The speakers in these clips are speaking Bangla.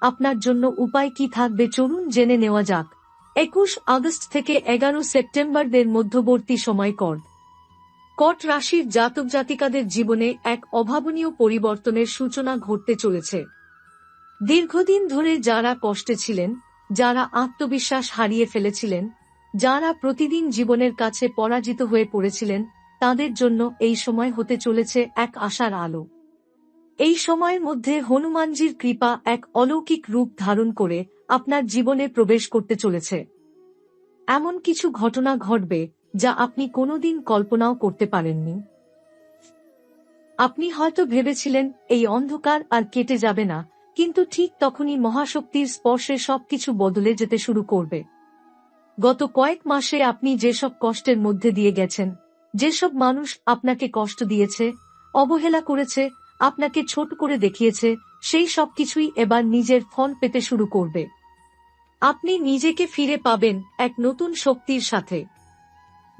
আপনার জন্য উপায় কি থাকবে চলুন জেনে নেওয়া যাক। একুশ আগস্ট থেকে এগারো সেপ্টেম্বরদের মধ্যবর্তী সময় কর কট রাশির জাতক জাতিকাদের জীবনে এক অভাবনীয় পরিবর্তনের সূচনা ঘটতে চলেছে। দীর্ঘদিন ধরে যারা কষ্টে ছিলেন, যারা আত্মবিশ্বাস হারিয়ে ফেলেছিলেন, যারা প্রতিদিন জীবনের কাছে পরাজিত হয়ে পড়েছিলেন, তাদের জন্য এই সময় হতে চলেছে এক আশার আলো। এই সময়ের মধ্যে হনুমানজির কৃপা এক অলৌকিক রূপ ধারণ করে আপনার জীবনে প্রবেশ করতে চলেছে। এমন কিছু ঘটনা ঘটবে যা আপনি কোনোদিন কল্পনাও করতে পারেননি। আপনি হয়তো ভেবেছিলেন, এই অন্ধকার আর কেটে যাবে না। কিন্তু ঠিক তখনই মহাশক্তির স্পর্শে সবকিছু বদলে যেতে শুরু করবে। গত কয়েক মাসে আপনি যেসব কষ্টের মধ্যে দিয়ে গেছেন, যেসব মানুষ আপনাকে কষ্ট দিয়েছে, অবহেলা করেছে আপনাকে ছোট করে দেখিয়েছে, সেই সব কিছুই এবার নিজের ফল পেতে শুরু করবে। আপনি নিজেকে ফিরে পাবেন এক নতুন শক্তির সাথে।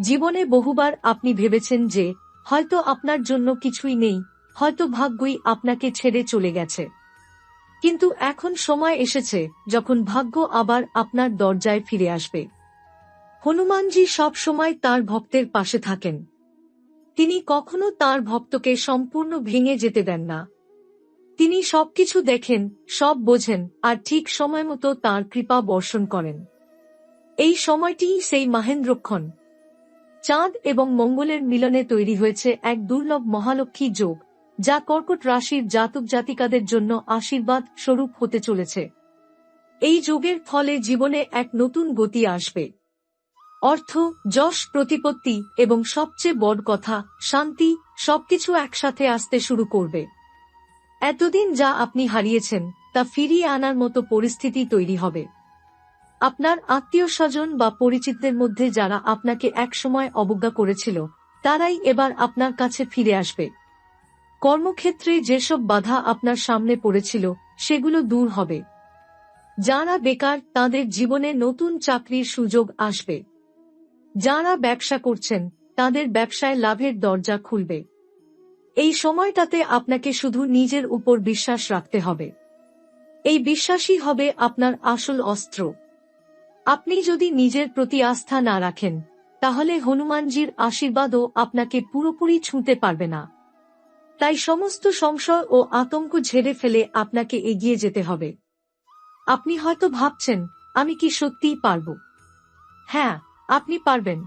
জীবনে বহুবার আপনি ভেবেছেন যে, হয়তো আপনার জন্য কিছুই নেই, হয়তো ভাগ্যই আপনাকে ছেড়ে চলে গেছে। কিন্তু এখন সময় এসেছে যখন ভাগ্য আবার আপনার দরজায় ফিরে আসবে। হনুমানজি সব সময় তার ভক্তের পাশে থাকেন। তিনি কখনো তার ভক্তকে সম্পূর্ণ ভেঙে যেতে দেন না। তিনি সবকিছু দেখেন, সব বোঝেন, আর ঠিক সময় মতো তাঁর কৃপা বর্ষণ করেন। এই সময়টিই সেই মাহেন্দ্রক্ষণ। চাঁদ এবং মঙ্গলের মিলনে তৈরি হয়েছে এক দুর্লভ মহালক্ষ্মী যোগ, যা কর্কট রাশির জাতক জাতিকাদের জন্য আশীর্বাদ স্বরূপ হতে চলেছে। এই যোগের ফলে জীবনে এক নতুন গতি আসবে। অর্থ, যশ, প্রতিপত্তি এবং সবচেয়ে বড় কথা, শান্তি সবকিছু একসাথে আসতে শুরু করবে। এতদিন যা আপনি হারিয়েছেন, তা ফিরিয়ে আনার মতো পরিস্থিতি তৈরি হবে। আপনার আত্মীয় স্বজন বা পরিচিতদের মধ্যে যারা আপনাকে একসময় অবজ্ঞা করেছিল, তারাই এবার আপনার কাছে ফিরে আসবে। কর্মক্ষেত্রে যেসব বাধা আপনার সামনে পড়েছিল, সেগুলো দূর হবে। যারা বেকার, তাদের জীবনে নতুন চাকরির সুযোগ আসবে। যারা ব্যবসা করছেন, তাদের ব্যবসায় লাভের দরজা খুলবে। এই সময়টাতে আপনাকে শুধু নিজের উপর বিশ্বাস রাখতে হবে। এই বিশ্বাসই হবে আপনার আসল অস্ত্র। আপনি যদি নিজের প্রতি আস্থা না রাখেন, তাহলে হনুমানজির আশীর্বাদও আপনাকে পুরোপুরি ছুঁতে পারবে না। তাই সমস্ত সংশয় ও আতঙ্ক ঝেড়ে ফেলে আপনাকে এগিয়ে যেতে হবে। আপনি হয়তো ভাবছেন, আমি কি সত্যিই পারব? হ্যাঁ আপনি পারবেন।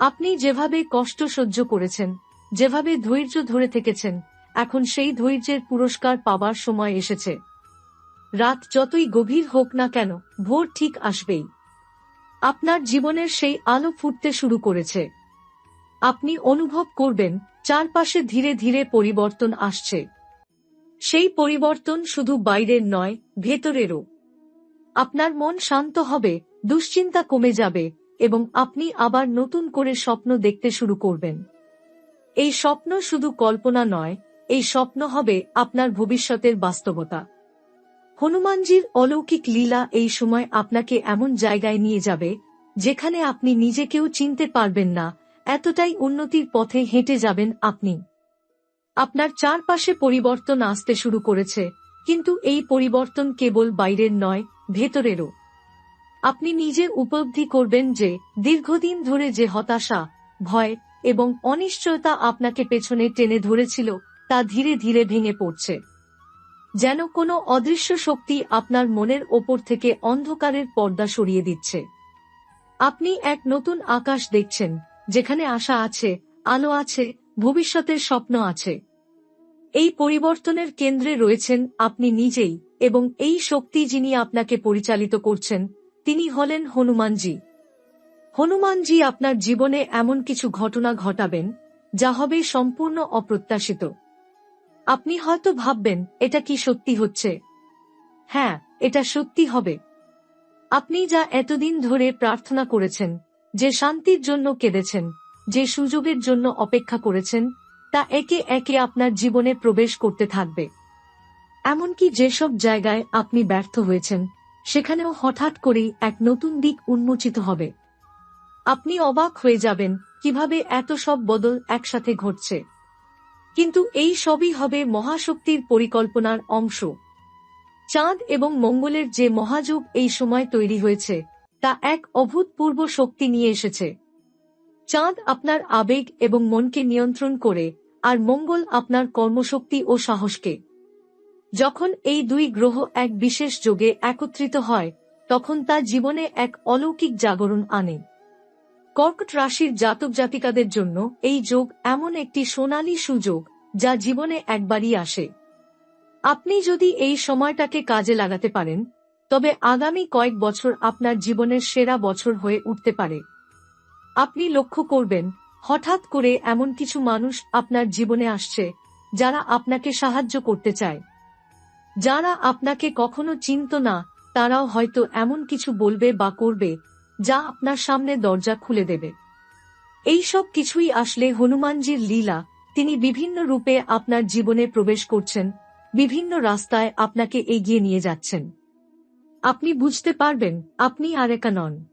আপনি যেভাবে কষ্ট সহ্য করেছেন, যেভাবে ধৈর্য ধরে থেকেছেন, এখন সেই ধৈর্যের পুরস্কার পাবার সময় এসেছে। রাত যতই গভীর হোক না কেন, ভোর ঠিক আসবেই। আপনার জীবনের সেই আলো ফুটতে শুরু করেছে। আপনি অনুভব করবেন, চারপাশে ধীরে ধীরে পরিবর্তন আসছে। সেই পরিবর্তন শুধু বাইরের নয়, ভেতরেরও। আপনার মন শান্ত হবে, দুশ্চিন্তা কমে যাবে এবং আপনি আবার নতুন করে স্বপ্ন দেখতে শুরু করবেন। এই স্বপ্ন শুধু কল্পনা নয়, এই স্বপ্ন হবে আপনার ভবিষ্যতের বাস্তবতা। হনুমানজির অলৌকিক লীলা এই সময় আপনাকে এমন জায়গায় নিয়ে যাবে, যেখানে আপনি নিজেকেও চিনতে পারবেন না, এতটাই উন্নতির পথে হেঁটে যাবেন আপনি। আপনার চারপাশে পরিবর্তন আসতে শুরু করেছে, কিন্তু এই পরিবর্তন কেবল বাইরের নয়, ভেতরেরও। আপনি নিজে উপলব্ধি করবেন যে, দীর্ঘদিন ধরে যে হতাশা, ভয় এবং অনিশ্চয়তা আপনাকে পেছনে টেনে ধরেছিল, তা ধীরে ধীরে ভেঙে পড়ছে। যেন কোনো অদৃশ্য শক্তি আপনার মনের ওপর থেকে অন্ধকারের পর্দা সরিয়ে দিচ্ছে। আপনি এক নতুন আকাশ দেখছেন, যেখানে আশা আছে, আলো আছে, ভবিষ্যতের স্বপ্ন আছে। এই পরিবর্তনের কেন্দ্রে রয়েছেন আপনি নিজেই এবং এই শক্তি যিনি আপনাকে পরিচালিত করছেন তিনি হলেন হনুমানজি। হনুমানজি আপনার জীবনে এমন কিছু ঘটনা ঘটাবেন, যা হবে সম্পূর্ণ অপ্রত্যাশিত। আপনি হয়তো ভাববেন, এটা কি সত্যি হচ্ছে? হ্যাঁ এটা সত্যি হবে। আপনি যা এতদিন ধরে প্রার্থনা করেছেন, যে শান্তির জন্য কেঁদেছেন, যে সুযোগের জন্য অপেক্ষা করেছেন, তা একে একে আপনার জীবনে প্রবেশ করতে থাকবে। এমনকি যেসব জায়গায় আপনি ব্যর্থ হয়েছেন সেখানেও হঠাৎ করেই এক নতুন দিক উন্মোচিত হবে। আপনি অবাক হয়ে যাবেন কীভাবে এত সব বদল একসাথে ঘটছে। কিন্তু এই সবই হবে মহাশক্তির পরিকল্পনার অংশ। চাঁদ এবং মঙ্গলের যে মহাযুগ এই সময় তৈরি হয়েছে, তা এক অভূতপূর্ব শক্তি নিয়ে এসেছে। চাঁদ আপনার আবেগ এবং মনকে নিয়ন্ত্রণ করে, আর মঙ্গল আপনার কর্মশক্তি ও সাহসকে। যখন এই দুই গ্রহ এক বিশেষ যোগে একত্রিত হয়, তখন তা জীবনে এক অলৌকিক জাগরণ আনে। কর্কট রাশির জাতক জাতিকাদের জন্য এই যোগ এমন একটি সোনালী সুযোগ যা জীবনে একবারই আসে। আপনি যদি এই সময়টাকে কাজে লাগাতে পারেন, তবে আগামী কয়েক বছর আপনার জীবনের সেরা বছর হয়ে উঠতে পারে। আপনি লক্ষ্য করবেন, হঠাৎ করে এমন কিছু মানুষ আপনার জীবনে আসছে, যারা আপনাকে সাহায্য করতে চায়। যারা আপনাকে কখনো চিনত না, তারাও হয়তো এমন কিছু বলবে বা করবে, যা আপনার সামনে দরজা খুলে দেবে। এই সব কিছুই আসলে হনুমানজির লীলা। তিনি বিভিন্ন রূপে আপনার জীবনে প্রবেশ করছেন, বিভিন্ন রাস্তায় আপনাকে এগিয়ে নিয়ে যাচ্ছেন। আপনি বুঝতে পারবেন, আপনি আর একা নন।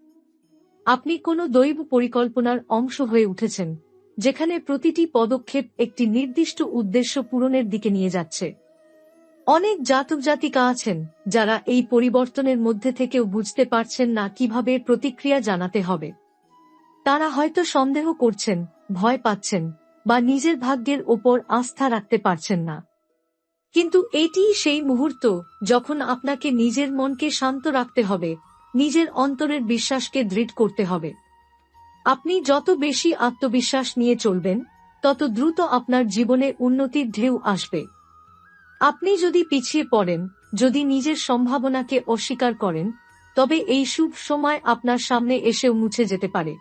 আপনি কোনো দৈব পরিকল্পনার অংশ হয়ে উঠেছেন, যেখানে প্রতিটি পদক্ষেপ একটি নির্দিষ্ট উদ্দেশ্য পূরণের দিকে নিয়ে যাচ্ছে। অনেক জাতক জাতিকা আছেন, যারা এই পরিবর্তনের মধ্যে থেকেও বুঝতে পারছেন না কীভাবে প্রতিক্রিয়া জানাতে হবে। তারা হয়তো সন্দেহ করছেন, ভয় পাচ্ছেন, বা নিজের ভাগ্যের ওপর আস্থা রাখতে পারছেন না। কিন্তু এটিই সেই মুহূর্ত যখন আপনাকে নিজের মনকে শান্ত রাখতে হবে, নিজের অন্তরের বিশ্বাসকে দৃঢ় করতে হবে। আপনি যত বেশি আত্মবিশ্বাস নিয়ে চলবেন, তত দ্রুত আপনার জীবনে উন্নতির ঢেউ আসবে। আপনি যদি পিছিয়ে পড়েন, যদি নিজের সম্ভাবনাকে অস্বীকার করেন, তবে এই শুভ সময় আপনার সামনে এসেও মুছে যেতে পারে।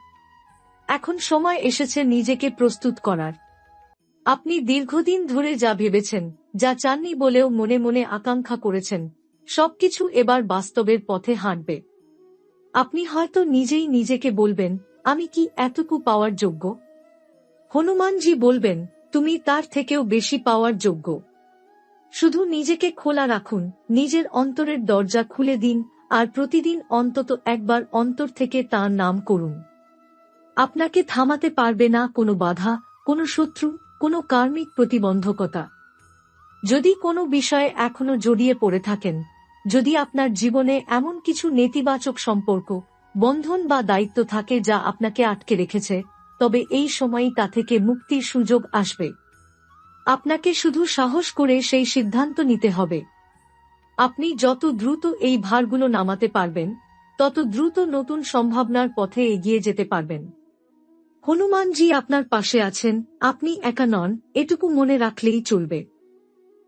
এখন সময় এসেছে নিজেকে প্রস্তুত করার। আপনি দীর্ঘদিন ধরে যা ভেবেছেন, যা চাননি বলেও মনে মনে আকাঙ্ক্ষা করেছেন, সবকিছু এবার বাস্তবের পথে হাঁটবে। আপনি হয়তো নিজেই নিজেকে বলবেন, আমি কি এতটুকু পাওয়ার যোগ্য? হনুমানজি বলবেন, তুমি তার থেকেও বেশি পাওয়ার যোগ্য। শুধু নিজেকে খোলা রাখুন, নিজের অন্তরের দরজা খুলে দিন, আর প্রতিদিন অন্তত একবার অন্তর থেকে তার নাম করুন। আপনাকে থামাতে পারবে না কোনো বাধা, কোনো শত্রু, কোনো কার্মিক প্রতিবন্ধকতা। যদি কোনো বিষয়ে এখনও জড়িয়ে পড়ে থাকেন, যদি আপনার জীবনে এমন কিছু নেতিবাচক সম্পর্ক, বন্ধন বা দায়িত্ব থাকে যা আপনাকে আটকে রেখেছে, তবে এই সময়ই তা থেকে মুক্তির সুযোগ আসবে। আপনাকে শুধু সাহস করে সেই সিদ্ধান্ত নিতে হবে। আপনি যত দ্রুত এই ভারগুলো নামাতে পারবেন, তত দ্রুত নতুন সম্ভাবনার পথে এগিয়ে যেতে পারবেন। হনুমানজি আপনার পাশে আছেন, আপনি একা নন, এটুকু মনে রাখলেই চলবে।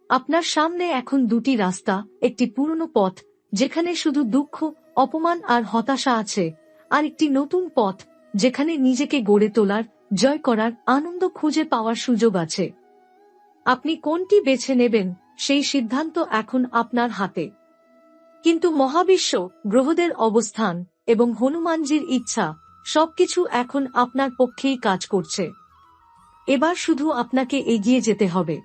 আপনার সামনে এখন দুটি রাস্তা, একটি পুরনো পথ, যেখানে শুধু দুঃখ, অপমান আর হতাশা আছে, আর একটি নতুন পথ, যেখানে নিজেকে গড়ে তোলার, জয় করার, আনন্দ খুঁজে পাওয়ার সুযোগ আছে। আপনি কোনটি বেছে নেবেন, সেই সিদ্ধান্ত এখন আপনার হাতে। কিন্তু মহাবিশ্ব, গ্রহদের অবস্থান এবং হনুমানজির ইচ্ছা, সবকিছু এখন আপনার পক্ষেই কাজ করছে। এবার শুধু আপনাকে এগিয়ে যেতে হবে।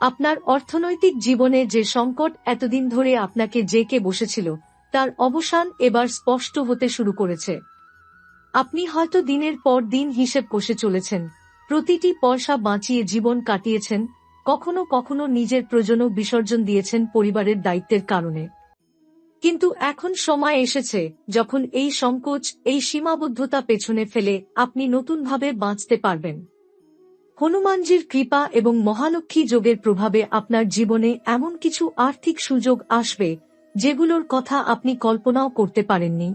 আপনার অর্থনৈতিক জীবনে যে সংকট এতদিন ধরে আপনাকে জেকে বসেছিল, তার অবসান এবার স্পষ্ট হতে শুরু করেছে। আপনি হয়তো দিনের পর দিন হিসেব কষে চলেছেন প্রতিটি পয়সা বাঁচিয়ে জীবন কাটিয়েছেন, কখনো কখনো নিজের প্রয়োজনও বিসর্জন দিয়েছেন পরিবারের দায়িত্বের কারণে। কিন্তু এখন সময় এসেছে যখন এই সংকোচ, এই সীমাবদ্ধতা পেছনে ফেলে আপনি নতুনভাবে বাঁচতে পারবেন। হনুমানজির কৃপা এবং মহালক্ষ্মী যোগের প্রভাবে আপনার জীবনে এমন কিছু আর্থিক সুযোগ আসবে, যেগুলোর কথা আপনি কল্পনাও করতে পারেননি।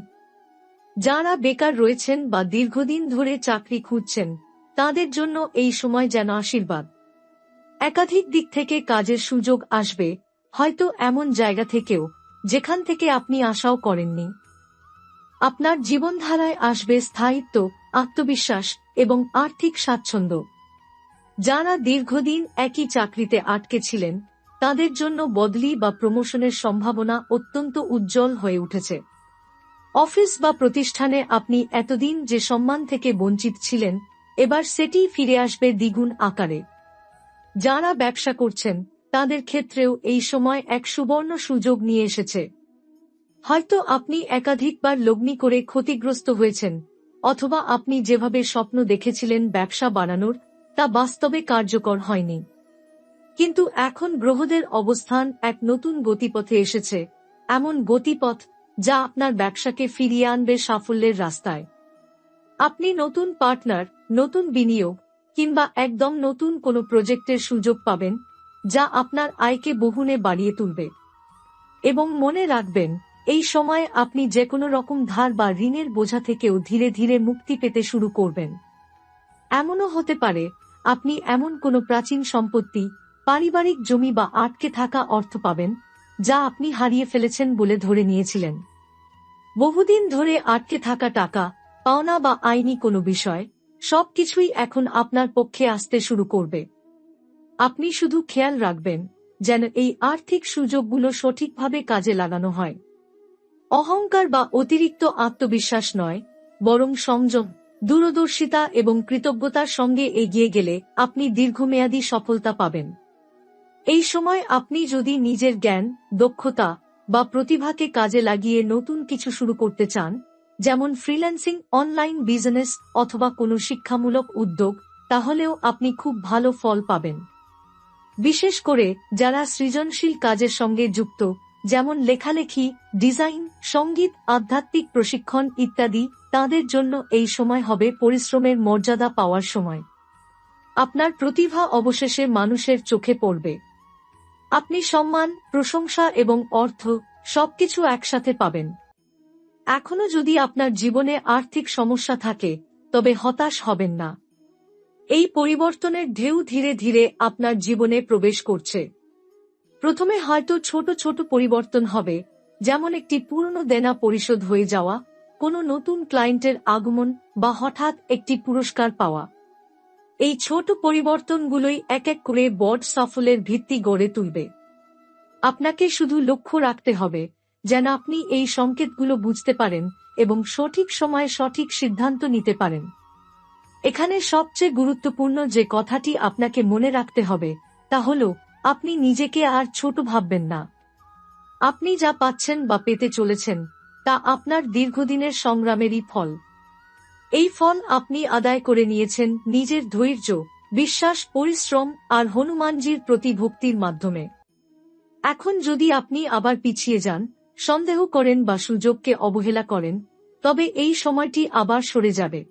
যারা বেকার রয়েছেন বা দীর্ঘদিন ধরে চাকরি খুঁজছেন তাদের জন্য এই সময় যেন আশীর্বাদ। একাধিক দিক থেকে কাজের সুযোগ আসবে, হয়তো এমন জায়গা থেকেও, যেখান থেকে আপনি আশাও করেননি। আপনার জীবনধারায় আসবে স্থায়িত্ব, আত্মবিশ্বাস এবং আর্থিক স্বাচ্ছন্দ্য। যারা দীর্ঘদিন একই চাকরিতে আটকে ছিলেন, তাদের জন্য বদলি বা প্রমোশনের সম্ভাবনা অত্যন্ত উজ্জ্বল হয়ে উঠেছে। অফিস বা প্রতিষ্ঠানে আপনি এতদিন যে সম্মান থেকে বঞ্চিত ছিলেন এবার সেটি ফিরে আসবে দ্বিগুণ আকারে। যারা ব্যবসা করছেন, তাদের ক্ষেত্রেও এই সময় এক সুবর্ণ সুযোগ নিয়ে এসেছে। হয়তো আপনি একাধিকবার লগ্নি করে ক্ষতিগ্রস্ত হয়েছেন, অথবা আপনি যেভাবে স্বপ্ন দেখেছিলেন ব্যবসা বাড়ানোর তা বাস্তবে কার্যকর হয়নি। কিন্তু এখন গ্রহদের অবস্থান এক নতুন গতিপথে এসেছে, এমন গতিপথ যা আপনার ব্যবসাকে ফিরিয়ে আনবে সাফল্যের রাস্তায়। আপনি নতুন পার্টনার, নতুন বিনিয়োগ, কিংবা একদম নতুন কোনো প্রজেক্টের সুযোগ পাবেন, যা আপনার আয়কে বহুনে বাড়িয়ে তুলবে। এবং মনে রাখবেন, এই সময়ে আপনি যে কোনো রকম ধার বা ঋণের বোঝা থেকেও ধীরে ধীরে মুক্তি পেতে শুরু করবেন। এমনও হতে পারে, আপনি এমন কোনো প্রাচীন সম্পত্তি, পারিবারিক জমি বা আটকে থাকা অর্থ পাবেন, যা আপনি হারিয়ে ফেলেছেন বলে ধরে নিয়েছিলেন। বহুদিন ধরে আটকে থাকা টাকা পাওনা বা আইনি কোনো বিষয়, সবকিছুই এখন আপনার পক্ষে আসতে শুরু করবে। আপনি শুধু খেয়াল রাখবেন, যেন এই আর্থিক সুযোগগুলো সঠিকভাবে কাজে লাগানো হয়। অহংকার বা অতিরিক্ত আত্মবিশ্বাস নয়, বরং সংযম, দূরদর্শিতা এবং কৃতজ্ঞতার সঙ্গে এগিয়ে গেলে আপনি দীর্ঘমেয়াদী সফলতা পাবেন। এই সময় আপনি যদি নিজের জ্ঞান, দক্ষতা বা প্রতিভাকে কাজে লাগিয়ে নতুন কিছু শুরু করতে চান যেমন ফ্রিল্যান্সিং অনলাইন বিজনেস অথবা কোনো শিক্ষামূলক উদ্যোগ, তাহলেও আপনি খুব ভালো ফল পাবেন। বিশেষ করে যারা সৃজনশীল কাজের সঙ্গে যুক্ত, যেমন লেখালেখি ডিজাইন সংগীত, আধ্যাত্মিক প্রশিক্ষণ ইত্যাদি, তাদের জন্য এই সময় হবে পরিশ্রমের মর্যাদা পাওয়ার সময়। আপনার প্রতিভা অবশেষে মানুষের চোখে পড়বে। আপনি সম্মান, প্রশংসা এবং অর্থ সবকিছু একসাথে পাবেন। এখনও যদি আপনার জীবনে আর্থিক সমস্যা থাকে, তবে হতাশ হবেন না। এই পরিবর্তনের ঢেউ ধীরে ধীরে আপনার জীবনে প্রবেশ করছে। প্রথমে হয়তো ছোট ছোট পরিবর্তন হবে, যেমন একটি পুরনো দেনা পরিশোধ হয়ে যাওয়া, কোনো নতুন ক্লায়েন্টের আগমন বা হঠাৎ একটি পুরস্কার পাওয়া। এই ছোট পরিবর্তনগুলোই এক এক করে বড সাফলের ভিত্তি গড়ে তুলবে। আপনাকে শুধু লক্ষ্য রাখতে হবে যেন আপনি এই সংকেতগুলো বুঝতে পারেন এবং সঠিক সময়ে সঠিক সিদ্ধান্ত নিতে পারেন। এখানে সবচেয়ে গুরুত্বপূর্ণ যে কথাটি আপনাকে মনে রাখতে হবে, তা হল, আপনি নিজেকে আর ছোট ভাববেন না। আপনি যা পাচ্ছেন বা পেতে চলেছেন, তা আপনার দীর্ঘদিনের সংগ্রামেরই ফল। এই ফল আপনি আদায় করে নিয়েছেন নিজের ধৈর্য, বিশ্বাস, পরিশ্রম আর হনুমানজির প্রতি ভক্তির মাধ্যমে। এখন যদি আপনি আবার পিছিয়ে যান সন্দেহ করেন বা সুযোগকে অবহেলা করেন, তবে এই সময়টি আবার সরে যাবে।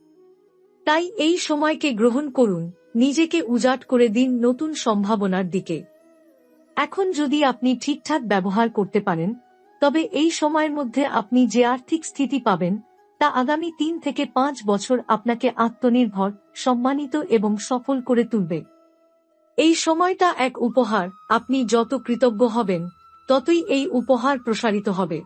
তাই এই সময়কে গ্রহণ করুন, নিজেকে উজাট করে দিন নতুন সম্ভাবনার দিকে। এখন যদি আপনি ঠিকঠাক ব্যবহার করতে পারেন, তবে এই সময়ের মধ্যে আপনি যে আর্থিক স্থিতি পাবেন, তা আগামী তিন থেকে পাঁচ বছর আপনাকে আত্মনির্ভর, সম্মানিত এবং সফল করে তুলবে। এই সময়টা এক উপহার, আপনি যত কৃতজ্ঞ হবেন ততই এই উপহার প্রসারিত হবে।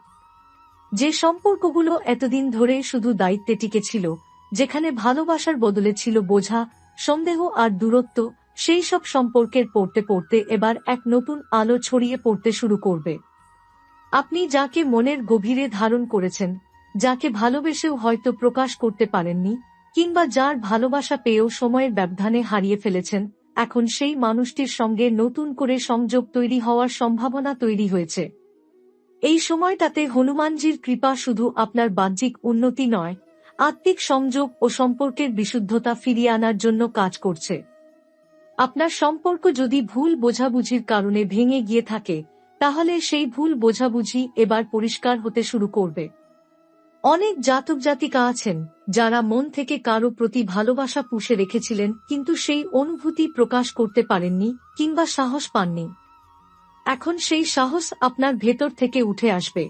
যে সম্পর্কগুলো এতদিন ধরে শুধু দায়িত্বে টিকে ছিল, যেখানে ভালোবাসার বদলে ছিল বোঝা, সন্দেহ আর দূরত্ব, সেই সব সম্পর্কের পড়তে পড়তে এবার এক নতুন আলো ছড়িয়ে পড়তে শুরু করবে। আপনি যাকে মনের গভীরে ধারণ করেছেন, যাকে ভালোবেসেও হয়তো প্রকাশ করতে পারেননি, কিংবা যার ভালোবাসা পেয়েও সময়ের ব্যবধানে হারিয়ে ফেলেছেন এখন সেই মানুষটির সঙ্গে নতুন করে সংযোগ তৈরি হওয়ার সম্ভাবনা তৈরি হয়েছে। এই সময়টাতে হনুমানজির কৃপা শুধু আপনার বাহ্যিক উন্নতি নয়, আত্মিক সংযোগ ও সম্পর্কের বিশুদ্ধতা ফিরিয়ে আনার জন্য কাজ করছে। আপনার সম্পর্ক যদি ভুল বোঝাবুঝির কারণে ভেঙে গিয়ে থাকে, তাহলে সেই ভুল বোঝাবুঝি এবার পরিষ্কার হতে শুরু করবে। অনেক জাতক জাতিকা আছেন, যারা মন থেকে কারও প্রতি ভালোবাসা পুষে রেখেছিলেন, কিন্তু সেই অনুভূতি প্রকাশ করতে পারেননি, কিংবা সাহস পাননি। এখন সেই সাহস আপনার ভেতর থেকে উঠে আসবে।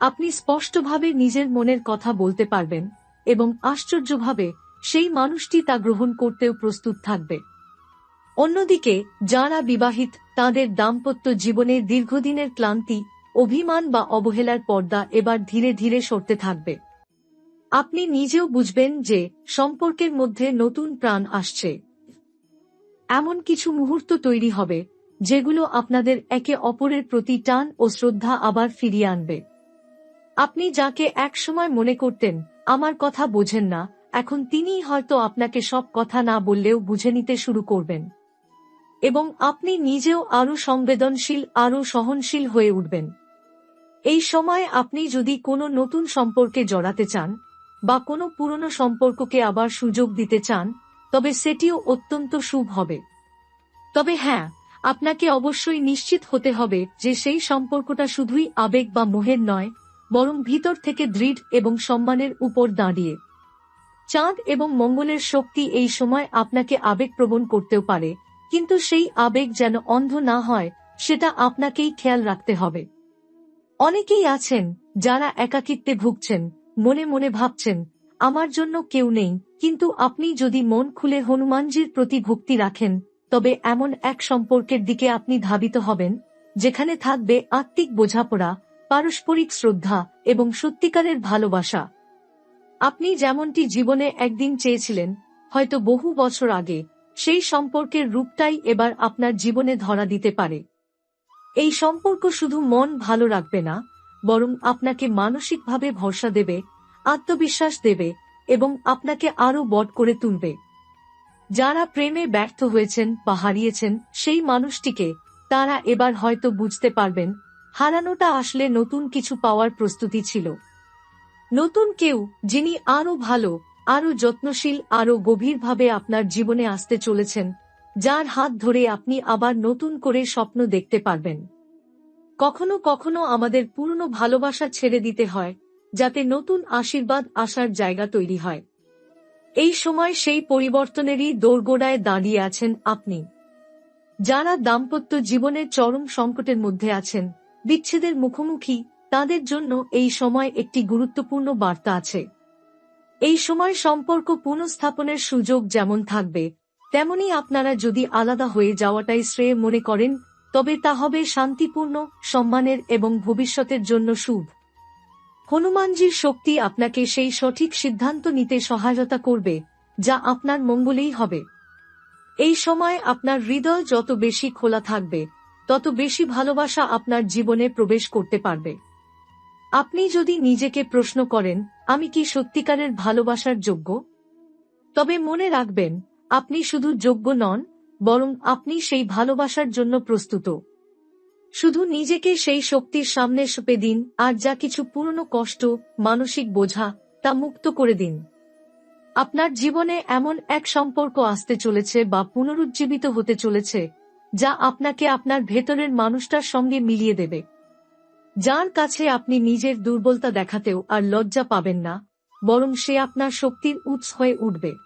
আপনি স্পষ্টভাবে নিজের মনের কথা বলতে পারবেন, এবং আশ্চর্যভাবে সেই মানুষটি তা গ্রহণ করতেও প্রস্তুত থাকবে। অন্যদিকে, যারা বিবাহিত, তাদের দাম্পত্য জীবনে দীর্ঘদিনের ক্লান্তি অভিমান বা অবহেলার পর্দা এবার ধীরে ধীরে সরতে থাকবে। আপনি নিজেও বুঝবেন যে সম্পর্কের মধ্যে নতুন প্রাণ আসছে। এমন কিছু মুহূর্ত তৈরি হবে, যেগুলো আপনাদের একে অপরের প্রতি টান ও শ্রদ্ধা আবার ফিরিয়ে আনবে। আপনি যাকে একসময় মনে করতেন, আমার কথা বোঝেন না, এখন তিনিই হয়তো আপনাকে সব কথা না বললেও বুঝে নিতে শুরু করবেন। এবং আপনি নিজেও আরও সংবেদনশীল, আরও সহনশীল হয়ে উঠবেন। এই সময় আপনি যদি কোনো নতুন সম্পর্কে জড়াতে চান, বা কোনো পুরনো সম্পর্ককে আবার সুযোগ দিতে চান, তবে সেটিও অত্যন্ত শুভ হবে। তবে হ্যাঁ আপনাকে অবশ্যই নিশ্চিত হতে হবে যে সেই সম্পর্কটা শুধুই আবেগ বা মোহের নয়, বরং ভিতর থেকে দৃঢ় এবং সম্মানের উপর দাঁড়িয়ে। চাঁদ এবং মঙ্গলের শক্তি এই সময় আপনাকে আবেগপ্রবণ করতেও পারে, কিন্তু সেই আবেগ যেন অন্ধ না হয়, সেটা আপনাকেই খেয়াল রাখতে হবে। অনেকেই আছেন যারা একাকিত্বে ভুগছেন, মনে মনে ভাবছেন, আমার জন্য কেউ নেই, কিন্তু আপনি যদি মন খুলে হনুমানজির প্রতি ভক্তি রাখেন, তবে এমন এক সম্পর্কের দিকে আপনি ধাবিত হবেন, যেখানে থাকবে আত্মিক বোঝাপড়া, পারস্পরিক শ্রদ্ধা এবং সত্যিকারের ভালোবাসা। আপনি যেমনটি জীবনে একদিন চেয়েছিলেন, হয়তো বহু বছর আগে, সেই সম্পর্কের রূপটাই এবার আপনার জীবনে ধরা দিতে পারে। এই সম্পর্ক শুধু মন ভালো রাখবে না, বরং আপনাকে মানসিকভাবে ভরসা দেবে, আত্মবিশ্বাস দেবে এবং আপনাকে আরও বট করে তুলবে। যারা প্রেমে ব্যর্থ হয়েছেন, বা হারিয়েছেন, সেই মানুষটিকে তারা এবার হয়তো বুঝতে পারবেন, হারানোটা আসলে নতুন কিছু পাওয়ার প্রস্তুতি ছিল। নতুন কেউ, যিনি আরও ভালো, আরও যত্নশীল, আরও গভীরভাবে আপনার জীবনে আসতে চলেছেন যার হাত ধরে আপনি আবার নতুন করে স্বপ্ন দেখতে পারবেন। কখনো কখনো আমাদের পুরনো ভালোবাসা ছেড়ে দিতে হয়, যাতে নতুন আশীর্বাদ আসার জায়গা তৈরি হয়। এই সময় সেই পরিবর্তনেরই দোরগোড়ায় দাঁড়িয়ে আছেন আপনি। যারা দাম্পত্য জীবনের চরম সংকটের মধ্যে আছেন, বিচ্ছেদের মুখোমুখি, তাদের জন্য এই সময় একটি গুরুত্বপূর্ণ বার্তা আছে। এই সময় সম্পর্ক পুনঃস্থাপনের সুযোগ যেমন থাকবে তেমনি আপনারা যদি আলাদা হয়ে যাওয়াটাই শ্রেয় মনে করেন, তবে তা হবে শান্তিপূর্ণ, সম্মানের এবং ভবিষ্যতের জন্য শুভ। হনুমানজির শক্তি আপনাকে সেই সঠিক সিদ্ধান্ত নিতে সহায়তা করবে, যা আপনার মঙ্গলেই হবে। এই সময় আপনার হৃদয় যত বেশি খোলা থাকবে, তত বেশি ভালোবাসা আপনার জীবনে প্রবেশ করতে পারবে। আপনি যদি নিজেকে প্রশ্ন করেন, আমি কি সত্যিকারের ভালোবাসার যোগ্য? তবে মনে রাখবেন আপনি শুধু যোগ্য নন, বরং আপনি সেই ভালোবাসার জন্য প্রস্তুত। শুধু নিজেকে সেই শক্তির সামনে সঁপে দিন, আর যা কিছু পুরনো কষ্ট, মানসিক বোঝা, তা মুক্ত করে দিন। আপনার জীবনে এমন এক সম্পর্ক আসতে চলেছে বা পুনরুজ্জীবিত হতে চলেছে, যা আপনাকে আপনার ভেতরের মানুষটার সঙ্গে মিলিয়ে দেবে। যার কাছে আপনি নিজের দুর্বলতা দেখাতেও আর লজ্জা পাবেন না, বরং সে আপনার শক্তির উৎস হয়ে উঠবে।